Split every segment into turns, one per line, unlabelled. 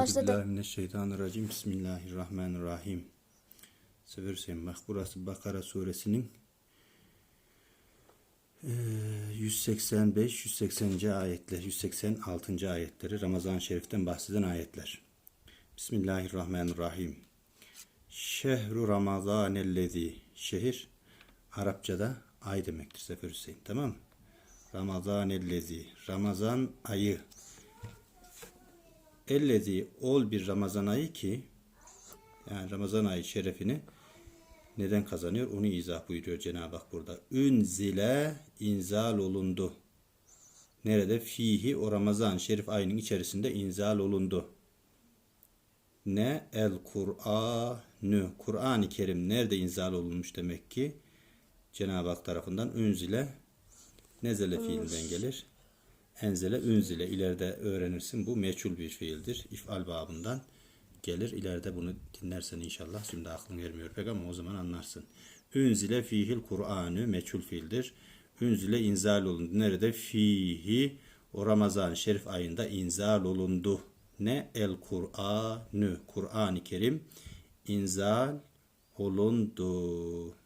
Başladı.
Euzubillahimineşşeytanirracim. Bismillahirrahmanirrahim. Seversen bak burası Bakara suresinin eee, 185 180. ayetler, 186. ayetleri Ramazan-ı Şerif'ten bahseden ayetler. Bismillahirrahmanirrahim. Şehru Ramazanellezi şehir Arapçada ay demektir Sefer Hüseyin tamam mı? Ramazanellezi Ramazan ayı Ellezi ol bir Ramazan ayı ki yani Ramazan ayı şerefini neden kazanıyor? Onu izah buyuruyor Cenab-ı Hak burada. Ünzile inzal olundu. Nerede? Fihi o Ramazan şerif ayının içerisinde inzal olundu. Ne? El Kur'anü. Kur'an-ı Kerim nerede inzal olunmuş demek ki? Cenab-ı Hak tarafından ünzile nezele fiilinden gelir. Enzele ünzile ileride öğrenirsin. Bu meçhul bir fiildir. İfal babından gelir. İleride bunu dinlersen inşallah. Şimdi aklım vermiyor pek ama o zaman anlarsın. Ünzile fihil Kur'anı meçhul fiildir. Ünzile inzal olundu. Nerede? Fihi o Ramazan şerif ayında inzal olundu. Ne? El Kur'anı. Kur'an-ı Kerim inzal olundu.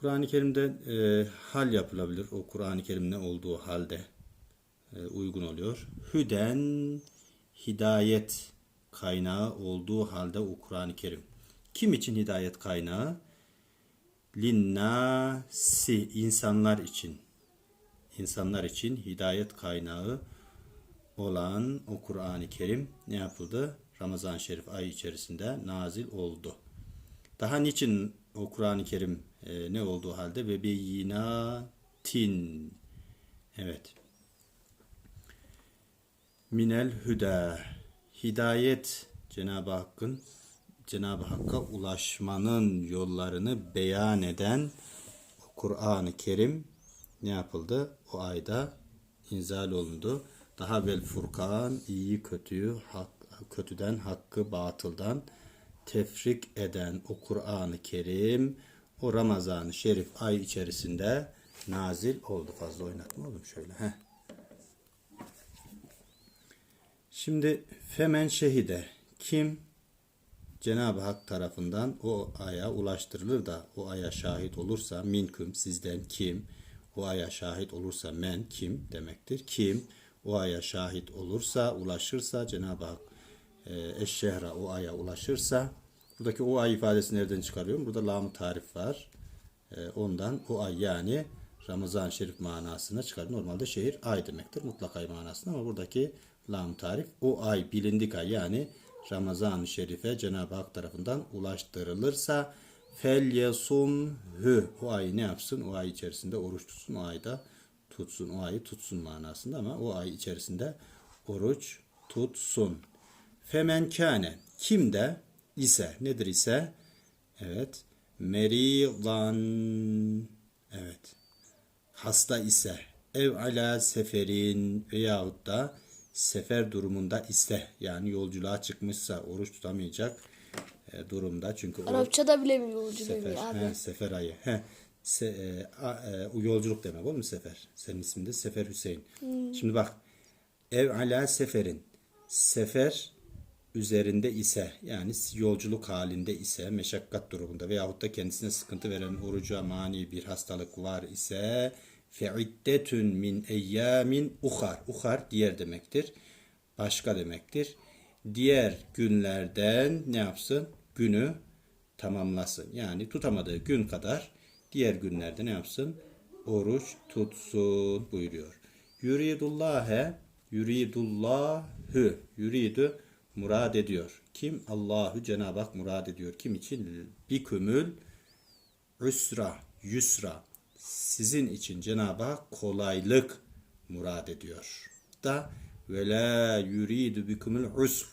Kur'an-ı Kerim'de e, hal yapılabilir. O Kur'an-ı Kerim ne olduğu halde e, uygun oluyor. Hüden hidayet kaynağı olduğu halde o Kur'an-ı Kerim. Kim için hidayet kaynağı? Linnasi insanlar için. İnsanlar için hidayet kaynağı olan o Kur'an-ı Kerim ne yapıldı? Ramazan Şerif ayı içerisinde nazil oldu. Daha niçin o Kur'an-ı Kerim e, ne olduğu halde ve beyinatin evet minel hüda hidayet Cenab-ı Hakk'ın Cenab-ı Hakk'a ulaşmanın yollarını beyan eden Kur'an-ı Kerim ne yapıldı? O ayda inzal olundu. Daha vel Furkan iyi kötüyü hak, kötüden hakkı batıldan tefrik eden o Kur'an-ı Kerim o Ramazan-ı Şerif ay içerisinde nazil oldu. Fazla oynatma oğlum şöyle. Heh. Şimdi femen şehide kim Cenab-ı Hak tarafından o aya ulaştırılır da o aya şahit olursa minküm sizden kim o aya şahit olursa men kim demektir. Kim o aya şahit olursa ulaşırsa Cenab-ı Hak e, eşşehra o aya ulaşırsa buradaki o ay ifadesi nereden çıkarıyorum? Burada lam tarif var. E, ondan o ay yani Ramazan Şerif manasına çıkar. Normalde şehir ay demektir. Mutlak ay manasında ama buradaki lam tarif o ay bilindik ay yani Ramazan-ı Şerif'e Cenab-ı Hak tarafından ulaştırılırsa fel yasum hü o ay ne yapsın? O ay içerisinde oruç tutsun. O ayda tutsun. O ayı tutsun manasında ama o ay içerisinde oruç tutsun. Femen kâne kimde ise nedir ise? Evet. Meridan. Evet. Hasta ise ev ala seferin veyahut da sefer durumunda ise yani yolculuğa çıkmışsa oruç tutamayacak e, durumda. Çünkü
Arapçada bile bir yolcu
sefer.
abi.
he, sefer ayı. He. Se, e, a, e, yolculuk demek oğlum sefer? Senin ismin de Sefer Hüseyin. Şimdi bak ev ala seferin. Sefer üzerinde ise yani yolculuk halinde ise meşakkat durumunda veyahut da kendisine sıkıntı veren oruca mani bir hastalık var ise fe'iddetün min eyyamin uhar. Uhar diğer demektir. Başka demektir. Diğer günlerden ne yapsın? Günü tamamlasın. Yani tutamadığı gün kadar diğer günlerde ne yapsın? Oruç tutsun buyuruyor. Yuridullâhe yuridullâhü yuridu murad ediyor. Kim? Allahu Cenab-ı Hak murad ediyor. Kim için? Bikümül üsra, yusra. Sizin için Cenab-ı Hak kolaylık murad ediyor. Da ve la yuridu bikümül usr.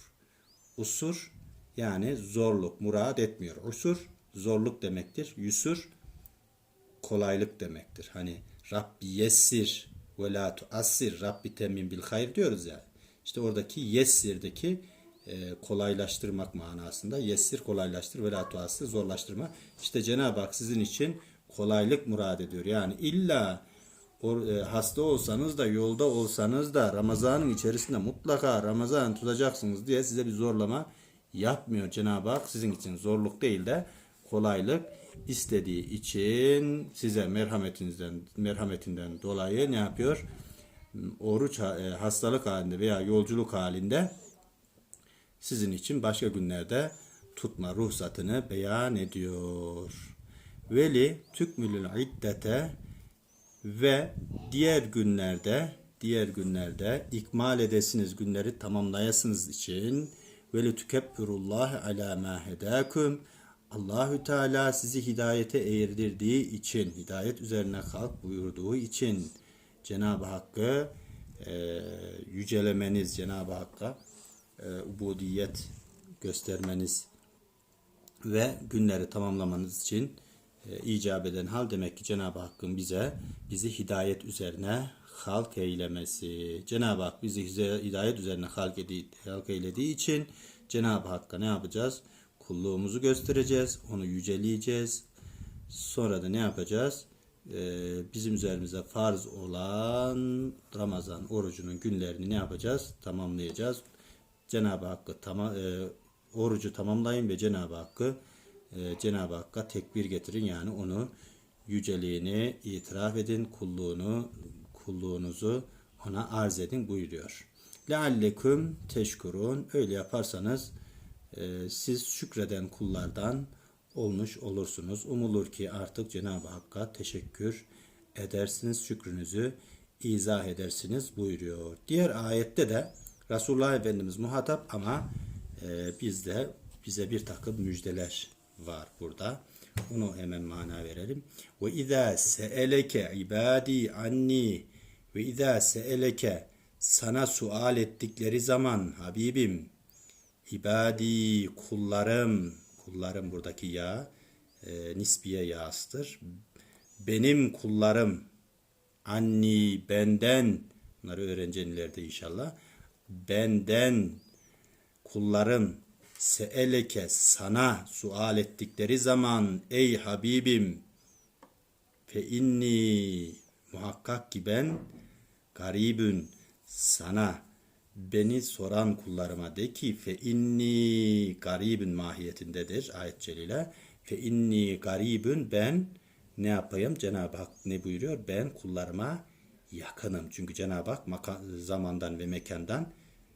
Usur yani zorluk murad etmiyor. Usur zorluk demektir. Yusur kolaylık demektir. Hani Rabbi yessir ve la tuassir Rabbi temin bil hayr diyoruz ya. İşte oradaki yessirdeki kolaylaştırmak manasında. Yessir kolaylaştır ve la tuassir zorlaştırma. İşte Cenab-ı Hak sizin için kolaylık murad ediyor. Yani illa e, hasta olsanız da yolda olsanız da Ramazan'ın içerisinde mutlaka Ramazan tutacaksınız diye size bir zorlama yapmıyor Cenab-ı Hak. Sizin için zorluk değil de kolaylık istediği için size merhametinizden merhametinden dolayı ne yapıyor? Oruç e, hastalık halinde veya yolculuk halinde sizin için başka günlerde tutma ruhsatını beyan ediyor. Veli tükmülül iddete ve diğer günlerde diğer günlerde ikmal edesiniz günleri tamamlayasınız için veli tükebbirullahi ala ma hedakum Allahü Teala sizi hidayete eğirdirdiği için hidayet üzerine kalk buyurduğu için Cenab-ı Hakk'ı e, yücelemeniz Cenab-ı Hakk'a e, ubudiyet göstermeniz ve günleri tamamlamanız için e, icap eden hal demek ki Cenab-ı Hakk'ın bize bizi hidayet üzerine halk eylemesi. Cenab-ı Hak bizi hidayet üzerine halk, edi, halk eylediği için Cenab-ı Hakk'a ne yapacağız? Kulluğumuzu göstereceğiz, onu yüceleyeceğiz. Sonra da ne yapacağız? Ee, bizim üzerimize farz olan Ramazan orucunun günlerini ne yapacağız? Tamamlayacağız. Cenab-ı Hakk'ı tamam e, orucu tamamlayın ve Cenab-ı Hakk'ı e, Cenab-ı Hakk'a tekbir getirin yani onu yüceliğini itiraf edin, kulluğunu kulluğunuzu ona arz edin buyuruyor. Leallekum teşkurun öyle yaparsanız e, siz şükreden kullardan olmuş olursunuz. Umulur ki artık Cenab-ı Hakk'a teşekkür edersiniz, şükrünüzü izah edersiniz buyuruyor. Diğer ayette de Resulullah Efendimiz muhatap ama e, bizde bize bir takım müjdeler var burada. Onu hemen mana verelim. Ve izâ se'eleke ibâdî anni ve izâ se'eleke sana sual ettikleri zaman Habibim ibadi kullarım kullarım buradaki ya e, nisbiye yağıstır. Benim kullarım anni benden bunları öğreneceğin ileride inşallah benden kullarım seeleke sana sual ettikleri zaman ey Habibim fe inni muhakkak ki ben garibün sana beni soran kullarıma de ki fe inni garibün mahiyetindedir ayet celile. Fe inni garibün ben ne yapayım? Cenab-ı Hak ne buyuruyor? Ben kullarıma yakınım çünkü Cenab-ı Hak maka- zamandan ve mekandan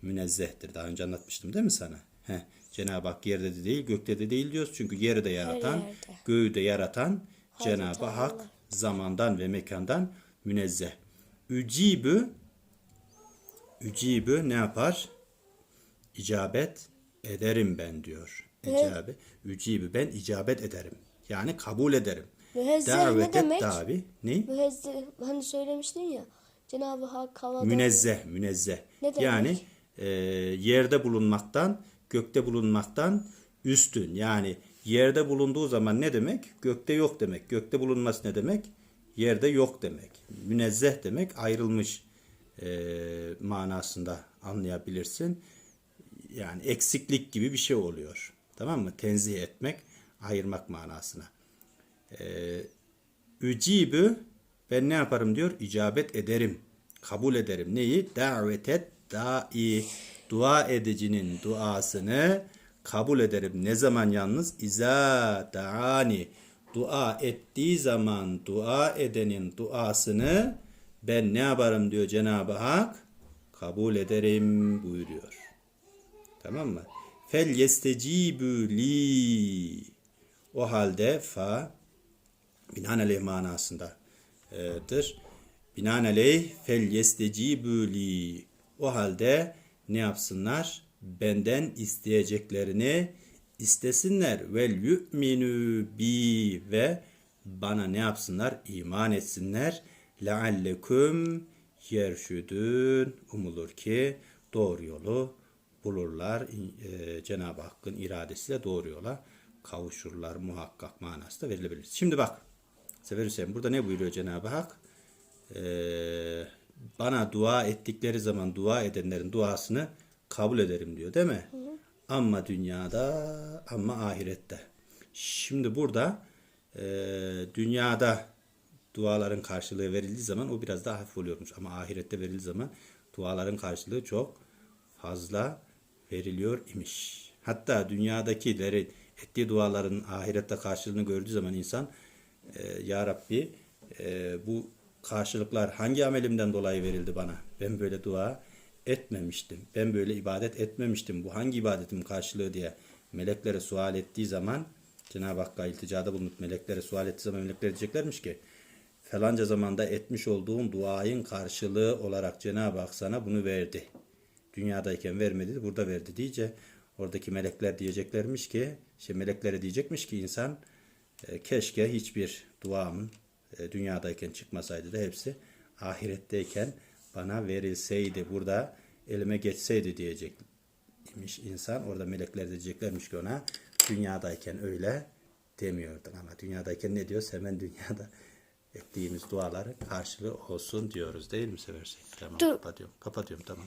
münezzehtir daha önce anlatmıştım değil mi sana Heh, Cenab-ı Hak yerde de değil gökte de değil diyoruz çünkü yeri de yaratan göğü de yaratan Cenab-ı
Allah.
Hak zamandan ve mekandan münezzeh. Ücibü Ücibü ne yapar? İcabet ederim ben diyor. İcabe, ücibü ben icabet ederim. Yani kabul ederim.
Müezzeh ne demek?
davi. Ne?
Müezzeh hani söylemiştin ya. Cenab-ı Hak havada.
Münezzeh, münezzeh.
Ne demek?
Yani e, yerde bulunmaktan, gökte bulunmaktan üstün. Yani yerde bulunduğu zaman ne demek? Gökte yok demek. Gökte bulunması ne demek? Yerde yok demek. Münezzeh demek ayrılmış e, manasında anlayabilirsin. Yani eksiklik gibi bir şey oluyor. Tamam mı? Tenzih etmek, ayırmak manasına. Ücibü ben ne yaparım diyor? İcabet ederim. Kabul ederim. Neyi? Davet et dai. Dua edicinin duasını kabul ederim. Ne zaman yalnız? İza daani. Dua ettiği zaman dua edenin duasını ben ne yaparım diyor Cenab-ı Hak? Kabul ederim buyuruyor. Tamam mı? Fel yestecibü li. O halde fa binaenaleyh manasındadır. Binaenaleyh fel yestecibü li. O halde ne yapsınlar? Benden isteyeceklerini istesinler. Vel yu'minu bi ve bana ne yapsınlar? İman etsinler. Leallekum yerşüdün. Umulur ki doğru yolu bulurlar. E, Cenab-ı Hakk'ın iradesiyle doğru yola kavuşurlar muhakkak manası da verilebilir. Şimdi bak Sefer Hüseyin burada ne buyuruyor Cenab-ı Hak? Ee, bana dua ettikleri zaman dua edenlerin duasını kabul ederim diyor değil mi? Ama dünyada ama ahirette. Şimdi burada e, dünyada duaların karşılığı verildiği zaman o biraz daha hafif oluyormuş. Ama ahirette verildiği zaman duaların karşılığı çok fazla veriliyor imiş. Hatta dünyadakileri ettiği duaların ahirette karşılığını gördüğü zaman insan e, Ya Rabbi e, bu karşılıklar hangi amelimden dolayı verildi bana? Ben böyle dua etmemiştim. Ben böyle ibadet etmemiştim. Bu hangi ibadetim karşılığı diye meleklere sual ettiği zaman Cenab-ı Hakk'a ilticada bulunup meleklere sual ettiği zaman melekler diyeceklermiş ki falanca zamanda etmiş olduğun duayın karşılığı olarak Cenab-ı Hak sana bunu verdi. Dünyadayken vermedi, burada verdi diyece oradaki melekler diyeceklermiş ki, şey meleklere diyecekmiş ki insan keşke hiçbir duamın e, dünyadayken çıkmasaydı da hepsi ahiretteyken bana verilseydi, burada elime geçseydi diyecek imiş insan. Orada melekler diyeceklermiş ki ona dünyadayken öyle demiyordun ama dünyadayken ne diyoruz? Hemen dünyada ettiğimiz duaları karşılığı olsun diyoruz değil mi seversen? Tamam
Dur.
kapatıyorum. Kapatıyorum tamam.